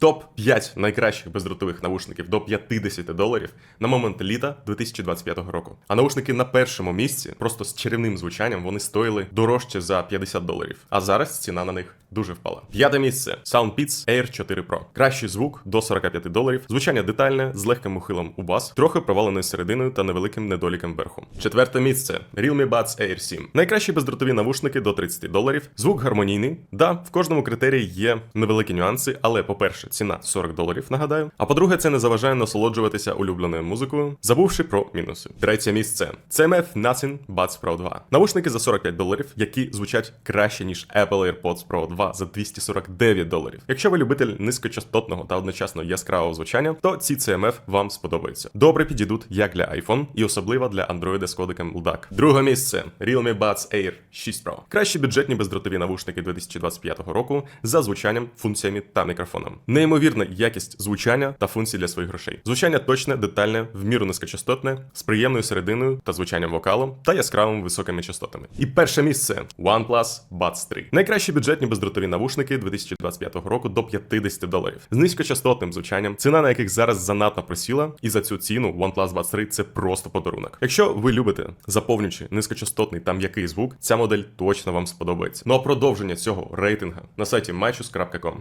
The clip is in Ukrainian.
Топ 5 найкращих бездротових навушників до 50 доларів на момент літа 2025 року. А наушники на першому місці, просто з чарівним звучанням, вони стоїли дорожче за 50 доларів. А зараз ціна на них дуже впала. П'яте місце SoundPeats Air 4 Pro. Кращий звук до 45 доларів, звучання детальне з легким ухилом у бас, трохи проваленою серединою та невеликим недоліком верху. Четверте місце Realme Buds Air 7. Найкращі бездротові навушники до 30 доларів. Звук гармонійний. Да, в кожному критерії є невеликі нюанси, але по-перше, ціна 40 доларів, нагадаю. А по-друге, це не заважає насолоджуватися улюбленою музикою, забувши про мінуси. Третє місце CMF Nothing Buds Pro 2. Навушники за 45 доларів, які звучать краще ніж Apple AirPods Pro 2 за 249 доларів. Якщо ви любитель низькочастотного та одночасно яскравого звучання, то ці CMF вам сподобаються. Добре підійдуть як для iPhone і особливо для Android з кодиком LDAC. Друге місце Realme Buds Air 6 Pro. Кращі бюджетні бездротові навушники 2025 року за звучанням, функціями та мікрофоном. Неймовірна якість звучання та функцій для своїх грошей. Звучання точне, детальне, в міру низькочастотне, з приємною серединою та звучанням вокалу та яскравими високими частотами. І перше місце OnePlus Buds 3. Найкращі бюджетні бездротові навушники 2025 року до 50 доларів з низькочастотним звучанням, ціна на яких зараз занадто просіла, і за цю ціну OnePlus Buds 3 це просто подарунок. Якщо ви любите заповнюючи низькочастотний та м'який звук, ця модель точно вам сподобається. Ну а продовження цього рейтинга на сайті matchus.com.